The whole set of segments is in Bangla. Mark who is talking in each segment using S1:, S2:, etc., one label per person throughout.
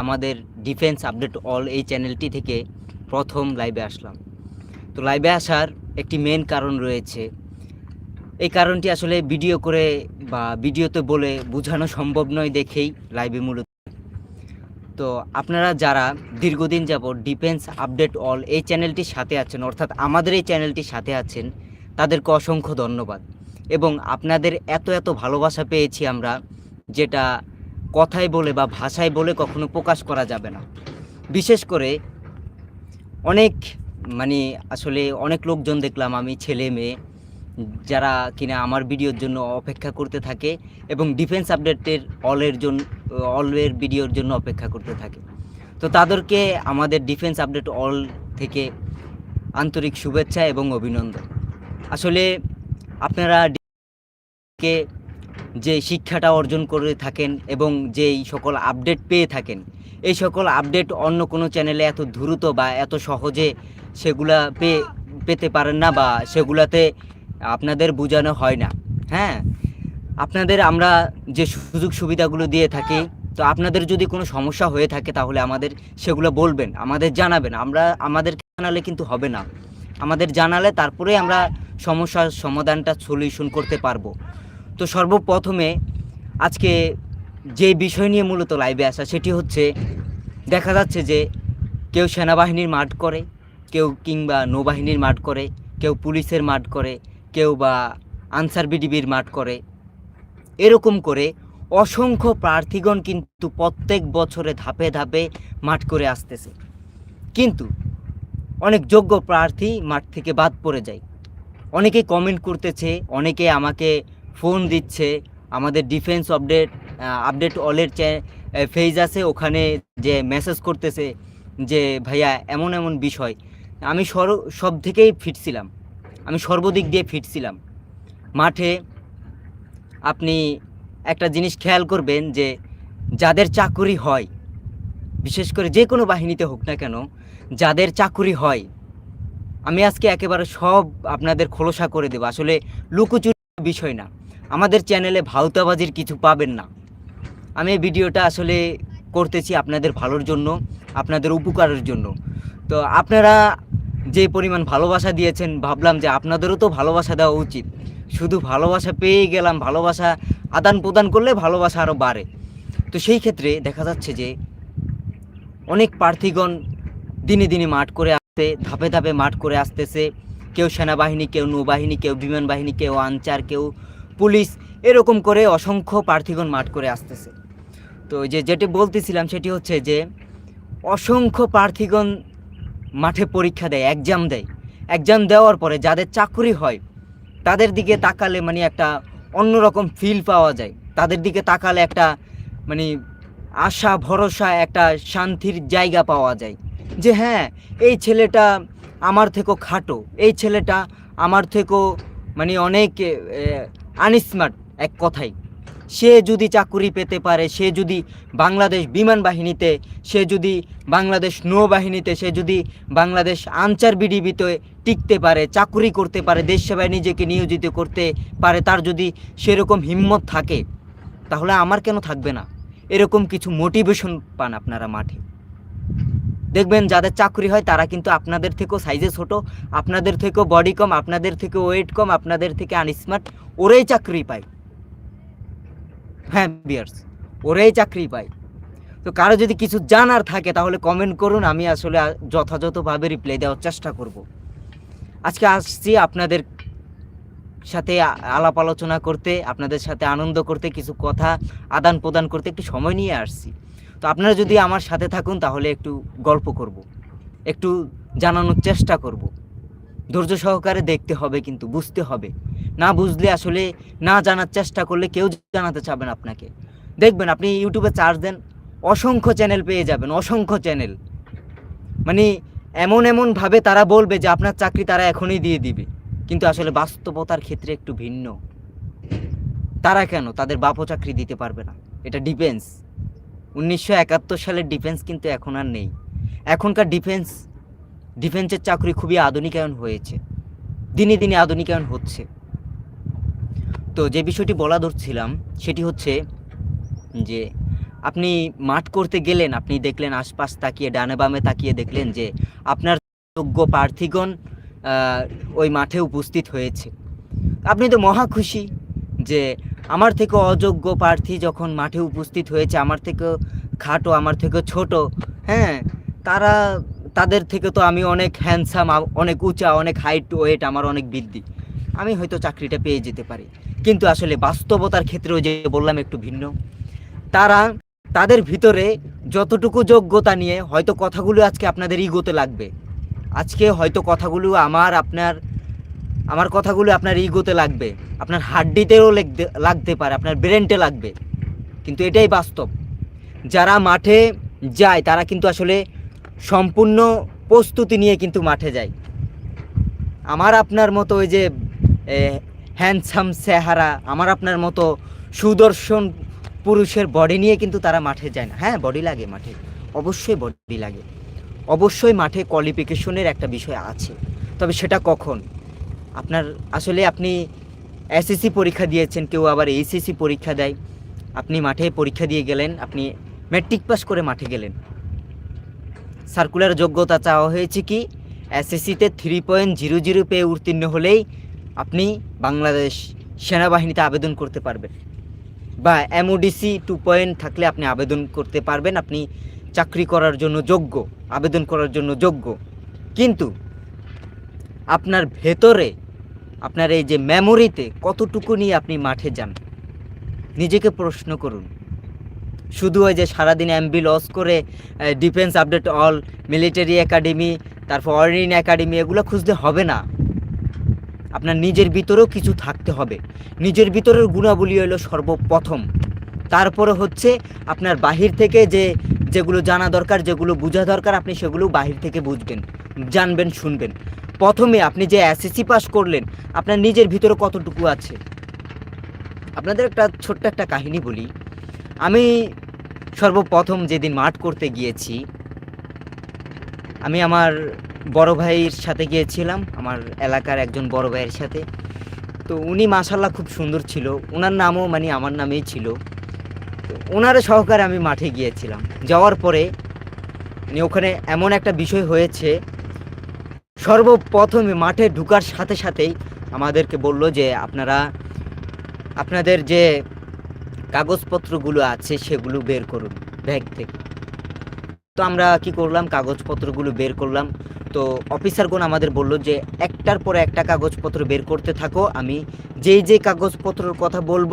S1: আমাদের ডিফেন্স আপডেট অল এই চ্যানেলটি থেকে প্রথম লাইভে আসলাম। তো লাইভে আসার একটি মেন কারণ রয়েছে। এই কারণটি আসলে ভিডিও করে বা ভিডিওতে বলে বোঝানো সম্ভব নয় দেখেই লাইভে মূলত। তো আপনারা যারা দীর্ঘদিন যাবত ডিফেন্স আপডেট অল এই চ্যানেলটির সাথে আছেন, অর্থাৎ আমাদের এই চ্যানেলটির সাথে আছেন, তাদেরকে অসংখ্য ধন্যবাদ। এবং আপনাদের এত এত ভালোবাসা পেয়েছি আমরা, যেটা কথায় বলে বা ভাষায় বলে কখনো প্রকাশ করা যাবে না। বিশেষ করে অনেক মানে আসলে অনেক লোকজন দেখলাম, আমি ছেলে, মেয়ে, যারা কিনা আমার ভিডিওর জন্য অপেক্ষা করতে থাকে এবং ডিফেন্স আপডেটের অলের জন্য অলের ভিডিওর জন্য অপেক্ষা করতে থাকে। তো তাদেরকে আমাদের ডিফেন্স আপডেট অল থেকে আন্তরিক শুভেচ্ছা এবং অভিনন্দন। আসলে আপনারা কে যে শিক্ষাটা অর্জন করে থাকেন এবং যেই সকল আপডেট পেয়ে থাকেন, এই সকল আপডেট অন্য কোনো চ্যানেলে এত দ্রুত বা এত সহজে সেগুলা পেয়ে, পেতে পারেন না বা সেগুলাতে আপনাদের বোঝানো হয় না। হ্যাঁ আপনাদের আমরা যে সুযোগ সুবিধাগুলো দিয়ে থাকি, তো আপনাদের যদি কোনো সমস্যা হয়ে থাকে তাহলে আমাদের সেগুলো বলবেন, আমাদের জানাবেন। আমরা, আমাদের জানালে কিন্তু হবে না। আমাদের জানালে তারপরে আমরা সমস্যার সমাধানটা সলিউশন করতে পারব। তো সর্বপ্রথমে আজকে যে বিষয় নিয়ে মূলত লাইভে আসা সেটি হচ্ছে, দেখা যাচ্ছে যে কেউ সেনাবাহিনীর মাঠ করে, কেউ কিংবা নৌবাহিনীর মাঠ করে, কেউ পুলিশের মাঠ করে, কেউ বা আনসার বিডিবির মাঠ করে। এরকম করে অসংখ্য প্রার্থীগণ কিন্তু প্রত্যেক বছরে ধাপে ধাপে মাঠ করে আসতেছে। কিন্তু অনেক যোগ্য প্রার্থী মাঠ থেকে বাদ পড়ে যায়। অনেকে কমেন্ট করতেছে, অনেকে আমাকে ফোন দিচ্ছে, আমাদের ডিফেন্স আপডেট আপডেট অলের ফেজ আছে, ওখানে যে মেসেজ করতেছে যে, ভাইয়া, এমন এমন বিষয়। আমি সর সব থেকেই ফিটছিলাম আমি সর্বদিক দিয়ে ফিটছিলাম মাঠে আপনি একটা জিনিস খেয়াল করবেন যে, যাদের চাকুরি হয়, বিশেষ করে যে কোনো বাহিনীতে হোক না কেন, যাদের চাকুরি হয়, আমি আজকে একেবারে সব আপনাদের খোলসা করে দেবো। আসলে লুকোচুরি বিষয় না। আমাদের চ্যানেলে ভাউতাবাজির কিছু পাবেন না। আমি এই ভিডিওটা আসলে করতেছি আপনাদের ভালোর জন্য, আপনাদের উপকারের জন্য। তো আপনারা যে পরিমাণ ভালোবাসা দিয়েছেন, ভাবলাম যে আপনাদেরও তো ভালোবাসা দেওয়া উচিত। শুধু ভালোবাসা পেয়ে গেলাম, ভালোবাসা আদান প্রদান করলে ভালোবাসা আরও বাড়ে। তো সেই ক্ষেত্রে দেখা যাচ্ছে যে অনেক প্রার্থীগণ দিনে দিনে মাঠ করে আসতে ধাপে ধাপে মাঠ করে আসতেছে। কেউ সেনাবাহিনী, কেউ নৌবাহিনী, কেউ বিমান বাহিনী, কেউ আনচার, কেউ পুলিশ এরকম করে অসংখ্য প্রার্থীগণ মাঠ করে আসতেছে। তো যে যেটি বলতেছিলাম সেটি হচ্ছে যে, অসংখ্য প্রার্থীগণ মাঠে পরীক্ষা দেয় এক্সাম দেয়। এক্সাম দেওয়ার পরে যাদের চাকরি হয়, তাদের দিকে তাকালে মানে একটা অন্যরকম ফিল পাওয়া যায়। তাদের দিকে তাকালে একটা মানে আশা, ভরসা, একটা শান্তির জায়গা পাওয়া যায়। যে হ্যাঁ এই ছেলেটা আমার থেকেও খাটো, এই ছেলেটা আমার থেকেও মানে অনেক আনস্মার্ট এক কথাই। সে যদি চাকুরি পেতে পারে, সে যদি বাংলাদেশ বিমান বাহিনীতে, সে যদি বাংলাদেশ নৌবাহিনীতে, সে যদি বাংলাদেশ আনচার বিডিবিতে টিকতে পারে, চাকুরি করতে পারে, দেশ সেবায় নিজেকে নিয়োজিত করতে পারে, তার যদি সেরকম হিম্মত থাকে, তাহলে আমার কেন থাকবে না? এরকম কিছু মোটিভেশন পান আপনারা মাঠে। দেখবেন যাদের চাকরি হয় তারা কিন্তু আপনাদের থেকেও সাইজে ছোট, আপনাদের থেকেও বডি কম, আপনাদের থেকে ওয়েট কম, আপনাদের থেকে আনস্মার্ট ওরাই চাকরি পায়। হ্যাঁ বিয়ার্স ওরাই চাকরি পায়। তো কারও যদি কিছু জানার থাকে তাহলে কমেন্ট করুন, আমি আসলে যথাযথভাবে রিপ্লাই দেওয়ার চেষ্টা করব। আজকে আসছি আপনাদের সাথে আলাপ আলোচনা করতে, আপনাদের সাথে আনন্দ করতে, কিছু কথা আদান প্রদান করতে একটু সময় নিয়ে আসছি। তো আপনারা যদি আমার সাথে থাকুন, তাহলে একটু গল্প করব। একটু জানানোর চেষ্টা করব। ধৈর্য সহকারে দেখতে হবে কিন্তু, বুঝতে হবে। না বুঝলে আসলে না জানার চেষ্টা করলে কেউ জানাতে চাবেন আপনাকে। দেখবেন আপনি ইউটিউবে চার্জ দেন, অসংখ্য চ্যানেল পেয়ে যাবেন, অসংখ্য চ্যানেল মানে এমন এমনভাবে তারা বলবে যে আপনার চাকরি তারা এখনই দিয়ে দিবে। কিন্তু আসলে বাস্তবতার ক্ষেত্রে একটু ভিন্ন। তারা কেন? তাদের বাপও চাকরি দিতে পারবে না। এটা ডিফেন্স উনিশশো একাত্তর সালের ডিফেন্স কিন্তু এখন আর নেই। এখনকার ডিফেন্স ডিফেন্সের চাকরি খুবই আধুনিকায়ন হয়েছে। দিনে দিনে আধুনিকায়ন হচ্ছে। তো যে বিষয়টি বলা ধরছিলাম, সেটি হচ্ছে যে আপনি মাঠ করতে গেলেন, আপনি দেখলেন আশপাশ তাকিয়ে, ডানে বামে তাকিয়ে দেখলেন যে আপনার যোগ্য প্রার্থীগণ ওই মাঠে উপস্থিত হয়েছে। আপনি তো মহা খুশি। যে আমার থেকে অযোগ্য প্রার্থী যখন মাঠে উপস্থিত হয়েছে, আমার থেকে খাটো, আমার থেকে ছোট হ্যাঁ তারা, তাদের থেকে তো আমি অনেক হ্যান্ডসাম অনেক উঁচা, অনেক হাইট ওয়েট আমার অনেক বৃদ্ধি। আমি হয়তো চাকরিটা পেয়ে যেতে পারি। কিন্তু আসলে বাস্তবতার ক্ষেত্রেও যে বললাম একটু ভিন্ন। তারা, তাদের ভিতরে যতটুকু যোগ্যতা নিয়ে হয়তো কথাগুলো আজকে আপনাদের ইগোতে লাগবে। আজকে হয়তো কথাগুলো আমার, আপনার আমার কথাগুলো আপনার ইগোতে লাগবে, আপনার হাড্ডিতেও লাগতে পারে, আপনার ব্রেনটে লাগবে। কিন্তু এটাই বাস্তব। যারা মাঠে যায়, তারা কিন্তু আসলে সম্পূর্ণ প্রস্তুতি নিয়ে কিন্তু মাঠে যায়। আমার আপনার মতো ওই যে হ্যান্ডসাম সেহারা আমার আপনার মতো সুদর্শন পুরুষের বডি নিয়ে কিন্তু তারা মাঠে যায় না। হ্যাঁ বডি লাগে মাঠে। অবশ্যই বডি লাগে। অবশ্যই মাঠে কোয়ালিফিকেশনের একটা বিষয় আছে। তবে সেটা কখন? আপনার, আসলে আপনি এসএসসি পরীক্ষা দিয়েছেন, কেউ আবার এইচএসসি পরীক্ষা দেয়। আপনি মাঠে পরীক্ষা দিয়ে গেলেন, আপনি ম্যাট্রিক পাস করে মাঠে গেলেন। সার্কুলার যোগ্যতা চাওয়া হয়েছে কি? এসএসসিতে থ্রি পয়েন্ট জিরো জিরো পেয়ে উত্তীর্ণ হলেই আপনি বাংলাদেশ সেনাবাহিনীতে আবেদন করতে পারবেন। বা এমওডিসি টু পয়েন্ট থাকলে আপনি আবেদন করতে পারবেন। আপনি চাকরি করার জন্য যোগ্য, আবেদন করার জন্য যোগ্য। কিন্তু আপনার ভেতরে আপনার এই যে মেমোরিতে কতটুকু নিয়ে আপনি মাঠে যান, নিজেকে প্রশ্ন করুন। শুধু ওই যে সারাদিন এমবি লস করে defence update all military academy তারপর অরিন একাডেমি এগুলো খুঁজতে হবে না। আপনার নিজের ভিতরেও কিছু থাকতে হবে। নিজের ভিতরের গুণাবলী হলো সর্বপ্রথম। তারপরে হচ্ছে আপনার বাহির থেকে যে, যেগুলো জানা দরকার, যেগুলো বোঝা দরকার, আপনি সেগুলো বাহির থেকে বুঝবেন, জানবেন, শুনবেন। প্রথমে আপনি যে এসএসসি পাস করলেন, আপনার নিজের ভিতরে কতটুকু আছে? আপনাদের একটা ছোট্ট একটা কাহিনী বলি। আমি সর্বপ্রথম যেদিন মাঠ করতে গিয়েছি, আমি আমার বড় ভাইয়ের সাথে গিয়েছিলাম, আমার এলাকার একজন বড় ভাইয়ের সাথে। তো উনি মাসাল্লাহ খুব সুন্দর ছিল। ওনার নামও মানে আমার নামেই ছিল। তো ওনার সহকারে আমি মাঠে গিয়েছিলাম। যাওয়ার পরে মানে ওখানে এমন একটা বিষয় হয়েছে সর্বপ্রথমে মাঠে ঢুকার সাথে সাথেই আমাদেরকে বলল যে আপনারা, আপনাদের যে কাগজপত্রগুলো আছে সেগুলো বের করুন ব্যাগ থেকে। তো আমরা কি করলাম? কাগজপত্রগুলো বের করলাম। তো অফিসারগণ আমাদের বলল যে একটার পরে একটা কাগজপত্র বের করতে থাকো। আমি যেই যে কাগজপত্রর কথা বলব,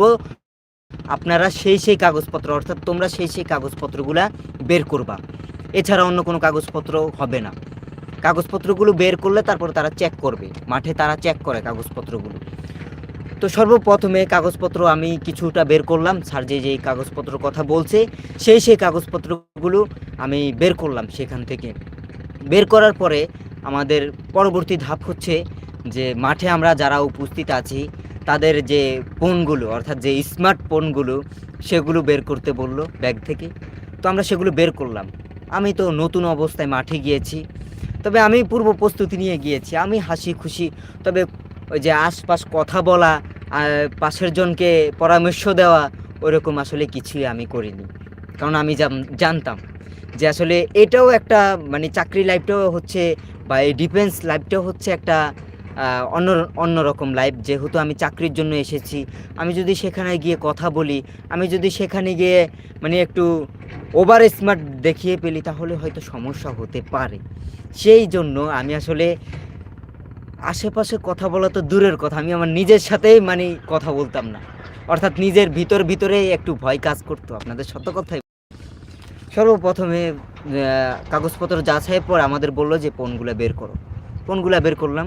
S1: আপনারা সেই সেই কাগজপত্র, অর্থাৎ তোমরা সেই সেই কাগজপত্রগুলা বের করবা। এছাড়া অন্য কোনো কাগজপত্র হবে না। কাগজপত্রগুলো বের করলে তারপর তারা চেক করবে। মাঠে তারা চেক করে কাগজপত্রগুলো। তো সর্বপ্রথমে কাগজপত্র আমি কিছুটা বের করলাম। স্যার যে যেই কাগজপত্র কথা বলছে, সেই সেই কাগজপত্রগুলো আমি বের করলাম সেখান থেকে। বের করার পরে আমাদের পরবর্তী ধাপ হচ্ছে যে মাঠে আমরা যারা উপস্থিত আছি, তাদের যে ফোনগুলো, অর্থাৎ যে স্মার্টফোনগুলো সেগুলো বের করতে বলল ব্যাগ থেকে। তো আমরা সেগুলো বের করলাম। আমি তো নতুন অবস্থায় মাঠে গিয়েছি। তবে আমি পূর্ব প্রস্তুতি নিয়ে গিয়েছি, আমি হাসি খুশি। তবে ওই যে আশপাশ কথা বলা পাশের জনকে পরামর্শ দেওয়া, ওরকম আসলে কিছুই আমি করিনি। কারণ আমি জানতাম যে আসলে এটাও একটা মানে চাকরি লাইফটাও হচ্ছে বা এই ডিফেন্স লাইফটাও হচ্ছে একটা অন্য, অন্যরকম লাইফ যেহেতু আমি চাকরির জন্য এসেছি। আমি যদি সেখানে গিয়ে কথা বলি, আমি যদি সেখানে গিয়ে মানে একটু ওভার স্মার্ট দেখিয়ে পেলি তাহলে হয়তো সমস্যা হতে পারে। সেই জন্য আমি আসলে আশেপাশে কথা বলা তো দূরের কথা, আমি আমার নিজের সাথেই মানে কথা বলতাম না। অর্থাৎ নিজের ভিতর ভিতরেই একটু ভয় কাজ করতো, আপনাদের সত্য কথাই। সর্বপ্রথমে কাগজপত্র যাচাইয়ের পর আমাদের বলল যে ফোনগুলো বের করো। ফোনগুলো বের করলাম।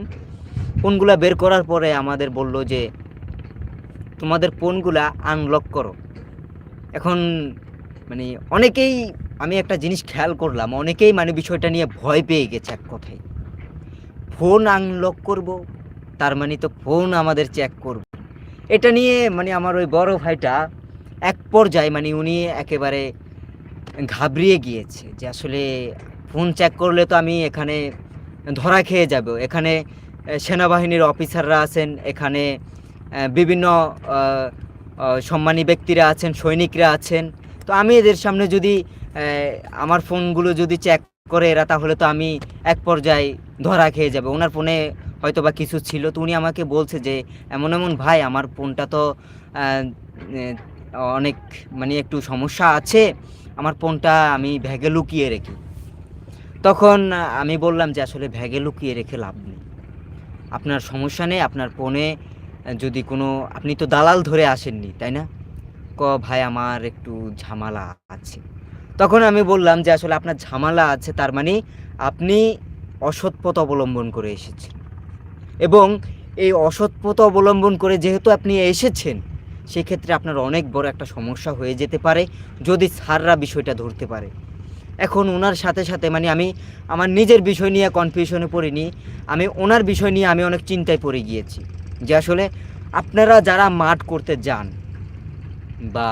S1: ফোনগুলো বের করার পরে আমাদের বলল যে, তোমাদের ফোনগুলা আনলক করো। এখন মানে অনেকেই, আমি একটা জিনিস খেয়াল করলাম, অনেকেই মানে বিষয়টা নিয়ে ভয় পেয়ে গেছে এক কথায়। ফোন আনলক করব, তার মানে তো ফোন আমাদের চেক করব। এটা নিয়ে মানে আমার ওই বড় ভাইটা এক পর্যায়ে মানে উনি একেবারে ঘাবড়িয়ে গিয়েছে যে, আসলে ফোন চেক করলে তো আমি এখানে ধরা খেয়ে যাব। এখানে সেনাবাহিনীর অফিসাররা আছেন, এখানে বিভিন্ন সম্মানী ব্যক্তিরা আছেন, সৈনিকরা আছেন। তো আমি এদের সামনে যদি আমার ফোনগুলো যদি চেক করে এরা, তাহলে তো আমি এক পর্যায়ে ধরা খেয়ে যাবে। ওনার ফোনে হয়তো বা কিছু ছিল, তো উনি আমাকে বলছে যে, এমন এমন ভাই, আমার ফোনটা তো অনেক মানে একটু সমস্যা আছে, আমার ফোনটা আমি ভ্যাগে লুকিয়ে রেখি। তখন আমি বললাম যে, আসলে ভ্যাগে লুকিয়ে রেখে লাভ নেই। আপনার সমস্যা নেই, আপনার ফোনে যদি কোনো, আপনি তো দালাল ধরে আসেননি, তাই না? ক, ভাই, আমার একটু ঝামেলা আছে। তখন আমি বললাম যে, আসলে আপনার ঝামেলা আছে, তার মানে আপনি অসৎ পথ অবলম্বন করে এসেছেন। এবং এই অসৎ পথ অবলম্বন করে যেহেতু আপনি এসেছেন, সেক্ষেত্রে আপনার অনেক বড় একটা সমস্যা হয়ে যেতে পারে, যদি স্যাররা বিষয়টা ধরতে পারে। এখন ওনার সাথে সাথে মানে আমি আমার নিজের বিষয় নিয়ে কনফিউশনে পড়িনি। আমি ওনার বিষয় নিয়ে আমি অনেক চিন্তায় পড়ে গিয়েছি যে আসলে আপনারা যারা মাঠ করতে যান বা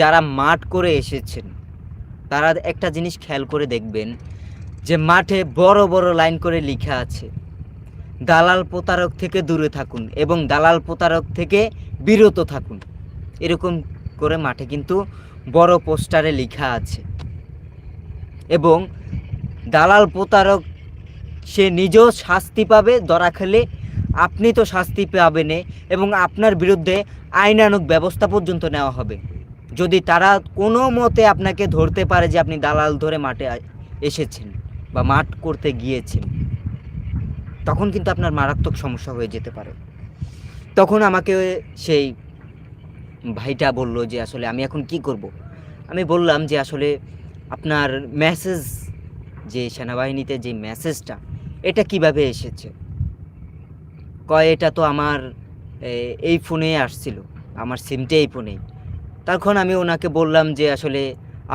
S1: যারা মাঠ করে এসেছেন, তারা একটা জিনিস খেয়াল করে দেখবেন যে মাঠে বড় বড় লাইন করে লেখা আছে, দালাল প্রতারক থেকে দূরে থাকুন এবং দালাল প্রতারক থেকে বিরত থাকুন। এরকম করে মাঠে কিন্তু বড় পোস্টারে লেখা আছে। এবং দালাল প্রতারক, সে নিজেও শাস্তি পাবে ধরা খেলে। আপনি তো শাস্তি পাবেন এবং আপনার বিরুদ্ধে আইনানুক ব্যবস্থা পর্যন্ত নেওয়া হবে। যদি তারা কোনো মতে আপনাকে ধরতে পারে যে আপনি দালাল ধরে মাঠে এসেছেন বা মাঠ করতে গিয়েছেন, তখন কিন্তু আপনার মারাত্মক সমস্যা হয়ে যেতে পারে। তখন আমাকে সেই ভাইটা বলল যে, আসলে আমি এখন কি করব? আমি বললাম যে, আসলে আপনার মেসেজ যে সেনাবাহিনীতে যে মেসেজটা এটা কীভাবে এসেছে? কয়, এটা তো আমার এই ফোনে আসছিল, আমার সিমটা এই ফোনেই তখন আমি ওনাকে বললাম যে আসলে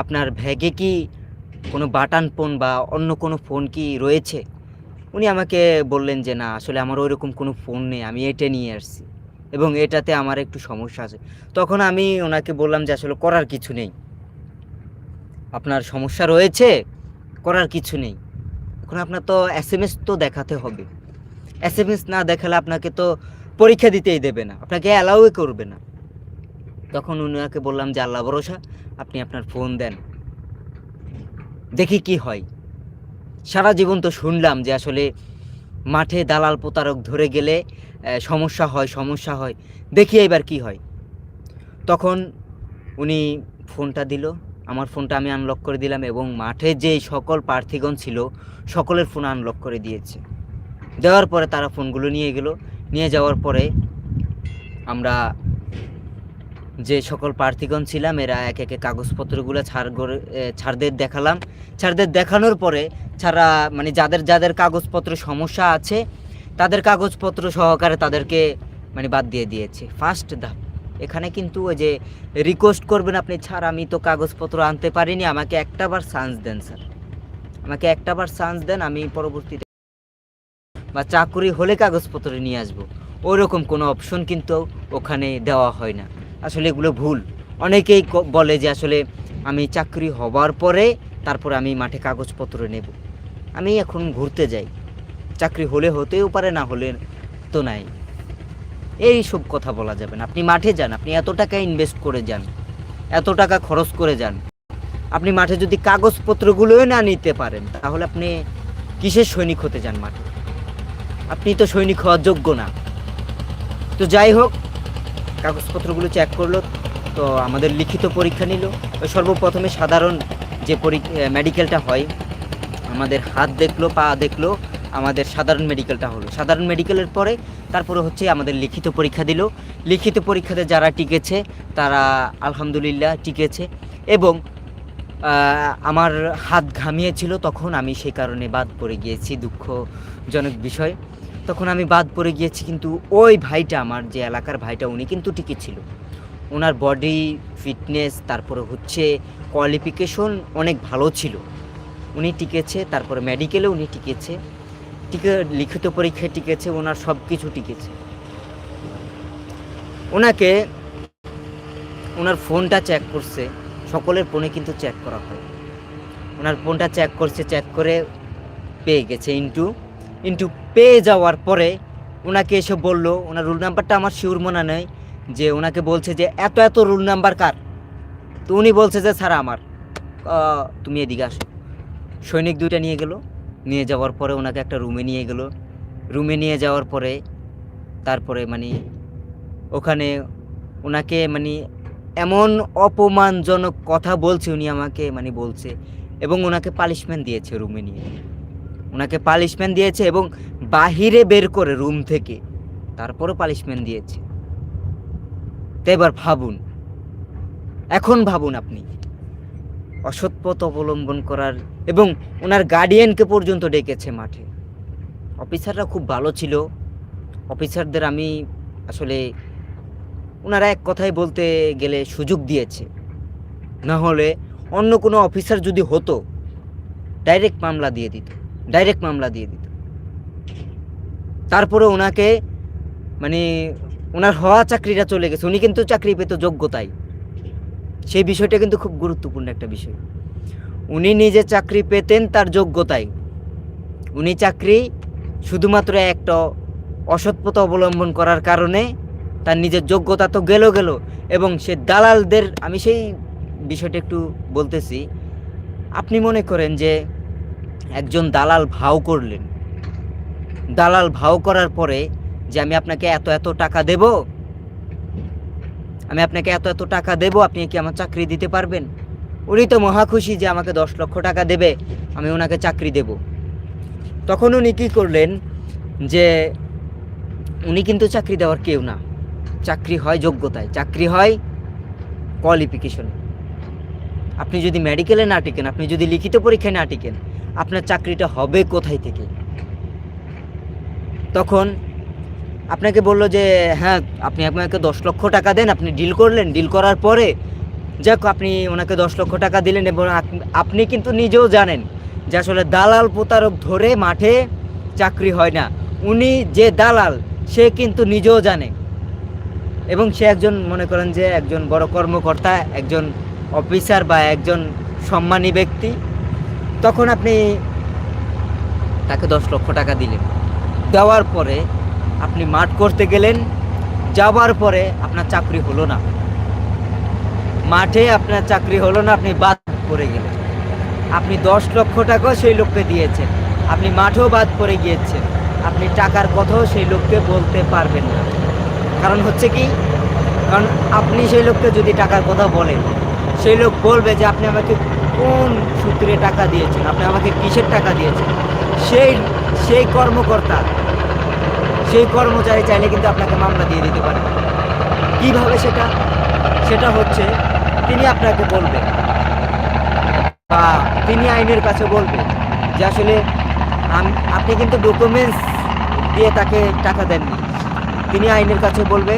S1: আপনার ভ্যাগে কি কোনো বাটন ফোন বা অন্য কোনো ফোন কি রয়েছে? উনি আমাকে বললেন যে না, আসলে আমার ওইরকম কোনো ফোন নেই, আমি এটা নিয়ে আসছি। এবং এটাতে আমার একটু সমস্যা আছে। তখন আমি ওনাকে বললাম যে আসলে করার কিছু নেই। আপনার সমস্যা রয়েছে, করার কিছু নেই। এখন আপনার তো এস এম এস তো দেখাতে হবে। এস এম এস না দেখালে আপনাকে তো পরীক্ষা দিতেই দেবে না, আপনাকে অ্যালাউই করবে না। তখন উনাকে বললাম যে, আল্লাহ ভরসা, আপনি আপনার ফোন দেন। দেখি কি হয়। সারা জীবন তো শুনলাম যে, আসলে মাঠে দালাল প্রতারক ধরে গেলে সমস্যা হয় সমস্যা হয়। দেখি এবার কি হয়। তখন উনি ফোনটা দিল। আমার ফোনটা আমি আনলক করে দিলাম এবং মাঠে যে সকল প্রার্থীগণ ছিল, সকলের ফোন আনলক করে দিয়েছে। দেওয়ার পরে তারা ফোনগুলো নিয়ে গেল। নিয়ে যাওয়ার পরে আমরা যে সকল প্রার্থীগণ ছিলাম, এরা এক একে কাগজপত্রগুলো ছাড় করে ছাড়দের দেখালাম। ছাড়দের দেখানোর পরে ছাড়া মানে যাদের যাদের কাগজপত্র সমস্যা আছে, তাদের কাগজপত্র সহকারে তাদেরকে মানে বাদ দিয়ে দিয়েছে। ফার্স্ট ধাপ। এখানে কিন্তু ওই যে রিকোয়েস্ট করবেন আপনি ছাড় আমি তো কাগজপত্র আনতে পারিনি, আমাকে একটা বার চান্স দেন, স্যার। আমাকে একটা বার চান্স দেন, আমি পরবর্তীতে বা চাকরি হলে কাগজপত্র নিয়ে আসব। ওইরকম কোনো অপশন কিন্তু ওখানে দেওয়া হয় না। আসলে এগুলো ভুল। অনেকেই বলে যে আসলে আমি চাকরি হবার পরে তারপরে আমি মাঠে কাগজপত্র নেব। আমি এখন ঘুরতে যাই। চাকরি হলে হতেও পারে, না হলে তো নাই। এই সব কথা বলা যাবে না। আপনি মাঠে যান, আপনি এত টাকা ইনভেস্ট করে যান, এত টাকা খরচ করে যান। আপনি মাঠে যদি কাগজপত্রগুলোই না নিতে পারেন, তাহলে আপনি কিসের সৈনিক হতে যান মাঠে? আপনি তো সৈনিক হওয়ার যোগ্য না। তো যাই হোক, কাগজপত্রগুলো চেক করল, তো আমাদের লিখিত পরীক্ষা নিল। সর্বপ্রথমে সাধারণ যে মেডিকেলটা হয়, আমাদের হাত দেখল, পা দেখল আমাদের সাধারণ মেডিকেলটা হলো। সাধারণ মেডিকেলের পরে তারপরে হচ্ছে আমাদের লিখিত পরীক্ষা দিল। লিখিত পরীক্ষাতে যারা টিকেছে, তারা আলহামদুলিল্লাহ টিকেছে এবং আমার হাত ঘামিয়েছিল তখন আমি সেই কারণে বাদ পড়ে গিয়েছি, দুঃখজনক বিষয়। তখন আমি বাদ পড়ে গিয়েছি কিন্তু ওই ভাইটা আমার যে এলাকার ভাইটা উনি কিন্তু টিকে ছিল ওনার বডি, ফিটনেস, তারপরে হচ্ছে কোয়ালিফিকেশন অনেক ভালো ছিল। উনি টিকেছে, তারপরে মেডিকেলে উনি টিকেছে। টিকে, লিখিত পরীক্ষায় টিকেছে, ওনার সব কিছু টিকেছে। ওনাকে ওনার ফোনটা চেক করছে, সকলের ফোনে কিন্তু চেক করা হয়। ওনার ফোনটা চেক করছে চেক করে পেয়ে গেছে ইন্টু। ইন্টু পেয়ে যাওয়ার পরে ওনাকে এসে বলল, ওনার রুল নাম্বারটা আমার শিওর মনে নেই, যে ওনাকে বলছে যে, এত এত রুল নাম্বার কার? তো উনি বলছে যে, স্যার, আমার। তুমি এদিকে আসো। সৈনিক দুইটা নিয়ে গেল। নিয়ে যাওয়ার পরে ওনাকে একটা রুমে নিয়ে গেল। রুমে নিয়ে যাওয়ার পরে তারপরে মানে ওখানে ওনাকে মানে এমন অপমানজনক কথা বলছে উনি আমাকে মানে বলছে এবং ওনাকে পালিশমেন্ট দিয়েছে রুমে নিয়ে। ওনাকে পালিশমেন্ট দিয়েছে এবং বাহিরে বের করে রুম থেকে তারপরও পালিশমেন্ট দিয়েছে। তো এবার ভাবুন, এখন ভাবুন আপনি, অসৎ পথ অবলম্বন করার এবং ওনার গার্ডিয়ানকে পর্যন্ত ডেকেছে মাঠে। অফিসাররা খুব ভালো ছিল। অফিসারদের আমি আসলে ওনারা এক কথায় বলতে গেলে সুযোগ দিয়েছে। না হলে অন্য কোনো অফিসার যদি হতো ডাইরেক্ট মামলা দিয়ে দিত ডাইরেক্ট মামলা দিয়ে দিত। তারপরে ওনাকে মানে ওনার হওয়া চাকরিটা চলে গেছে। উনি কিন্তু চাকরি পেত যোগ্যতায় সেই বিষয়টা কিন্তু খুব গুরুত্বপূর্ণ একটা বিষয়। উনি নিজে চাকরি পেতেন, তার যোগ্যতায় উনি চাকরি শুধুমাত্র একটা অসৎ পথ অবলম্বন করার কারণে তার নিজের যোগ্যতা তো গেল গেল এবং সে দালালদের, আমি সেই বিষয়টা একটু বলতেছি, আপনি মনে করেন যে একজন দালাল ভাও করলেন। দালাল ভাও করার পরে যে আমি আপনাকে এত এত টাকা দেব? আমি আপনাকে এত এত টাকা দেব, আপনি কি আমার চাকরি দিতে পারবেন? উনি তো মহা খুশি যে আমাকে দশ লক্ষ টাকা দেবে, আমি ওনাকে চাকরি দেব। তখন উনি কী করলেন যে উনি কিন্তু চাকরি দেওয়ার কেউ না। চাকরি হয় যোগ্যতায়, চাকরি হয় কোয়ালিফিকেশনে আপনি যদি মেডিকেলে না টিকেন, আপনি যদি লিখিত পরীক্ষায় না টিকেন, আপনার চাকরিটা হবে কোথায় থেকে? তখন আপনাকে বলল যে হ্যাঁ আপনি আপনাকে দশ লক্ষ টাকা দেন, আপনি ডিল করলেন ডিল করার পরে যাক, আপনি ওনাকে দশ লক্ষ টাকা দিলেন এবং আপনি কিন্তু নিজেও জানেন যে আসলে দালাল প্রতারক ধরে মাঠে চাকরি হয় না। উনি যে দালাল, সে কিন্তু নিজেও জানে। এবং সে একজন, মনে করেন যে একজন বড় কর্মকর্তা, একজন অফিসার বা একজন সম্মানী ব্যক্তি। তখন আপনি তাকে দশ লক্ষ টাকা দিলেন। দেওয়ার পরে আপনি মাঠ করতে গেলেন। যাওয়ার পরে আপনার চাকরি হলো না। মাঠে আপনার চাকরি হলো না, আপনি বাদ পড়ে গেলেন। আপনি দশ লক্ষ টাকাও সেই লোককে দিয়েছেন। আপনি মাঠেও বাদ পড়ে গিয়েছেন। আপনি টাকার কথাও সেই লোককে বলতে পারবেন না। কারণ হচ্ছে কি? কারণ আপনি সেই লোককে যদি টাকার কথা বলেন, সেই লোক বলবে যে, আপনি আমাকে কোন সূত্রে টাকা দিয়েছেন? আপনি আমাকে কিসের টাকা দিয়েছেন? সেই সেই কর্মকর্তা, সেই কর্মচারী চাইলে কিন্তু আপনাকে মামলা দিয়ে দিতে পারে। কীভাবে সেটা? সেটা হচ্ছে তিনি আপনাকে বলবেন। বা তিনি আইনের কাছে বলবেন যে আসলে আপনি কিন্তু ডকুমেন্টস দিয়ে তাকে টাকা দেননি। তিনি আইনের কাছে বলবে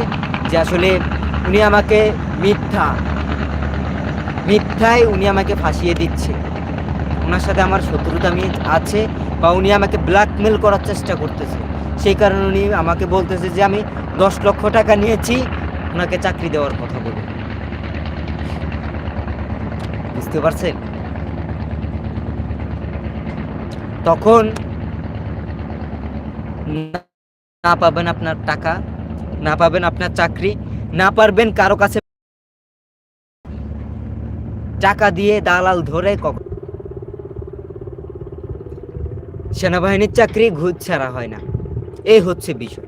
S1: যে আসলে উনি আমাকে মিথ্যা, মিথ্যায় উনি আমাকে ফাঁসিয়ে দিচ্ছে। ওনার সাথে আমার শত্রুতা আছে বা উনি আমাকে ব্ল্যাকমেল করার চেষ্টা করতেছে। সেই কারণে উনি আমাকে বলতেছে যে আমি দশ লক্ষ টাকা নিয়েছি, ওনাকে চাকরি দেওয়ার কথা বলে। বুঝতে পারছেন? তখন না পাবেন আপনার টাকা, না পাবেন আপনার চাকরি, না পারবেন কারও কাছে টাকা দিয়ে দালাল ধরে কখন সেনাবাহিনীর চাকরি ঘুষ ছাড়া হয় না। এই হচ্ছে বিষয়।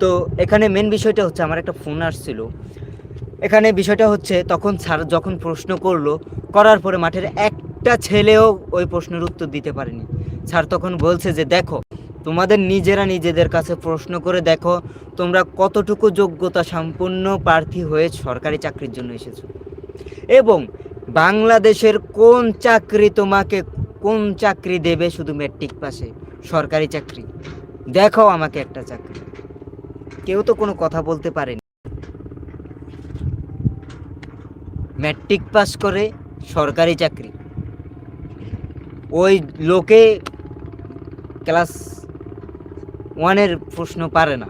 S1: তো এখানে মেন বিষয়টা হচ্ছে, আমার একটা ফোন আসছিল। এখানে বিষয়টা হচ্ছে তখন স্যার যখন প্রশ্ন করল, করার পরে মাঠের একটা ছেলেও ওই প্রশ্নের উত্তর দিতে পারেনি। স্যার তখন বলছে যে, দেখো, তোমাদের নিজেরা নিজেদের কাছে প্রশ্ন করে দেখো, তোমরা কতটুকু যোগ্যতা সম্পন্ন প্রার্থী হয়ে সরকারি চাকরির জন্য এসেছ। এবং বাংলাদেশের কোন চাকরি তোমাকে, কোন চাকরি দেবে শুধু ম্যাট্রিক পাশে সরকারি চাকরি। দেখাও আমাকে একটা চাকরি। কেউ তো কোনো কথা বলতে পারেনি। ম্যাট্রিক পাস করে সরকারি চাকরি। ওই লোকে ক্লাস ওয়ানের প্রশ্ন পারে না।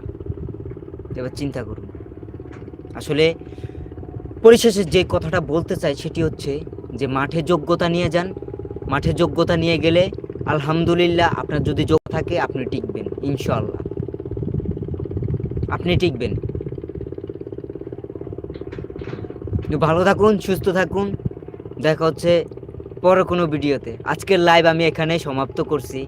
S1: এবার চিন্তা করুন। আসলে পরিশেষে যে কথাটা বলতে চাই সেটি হচ্ছে যে মাঠে যোগ্যতা নিয়ে যান। মাঠে যোগ্যতা নিয়ে গেলে আলহামদুলিল্লাহ আপনার যদি যোগ থাকে আপনি টিকবেন, ইনশাআল্লাহ। আপনি টিকবেন তো ভালো থাকুন, সুস্থ থাকুন। দেখা হচ্ছে পরে কোনো ভিডিওতে। আজকের লাইভ আমি এখানেই সমাপ্ত করছি।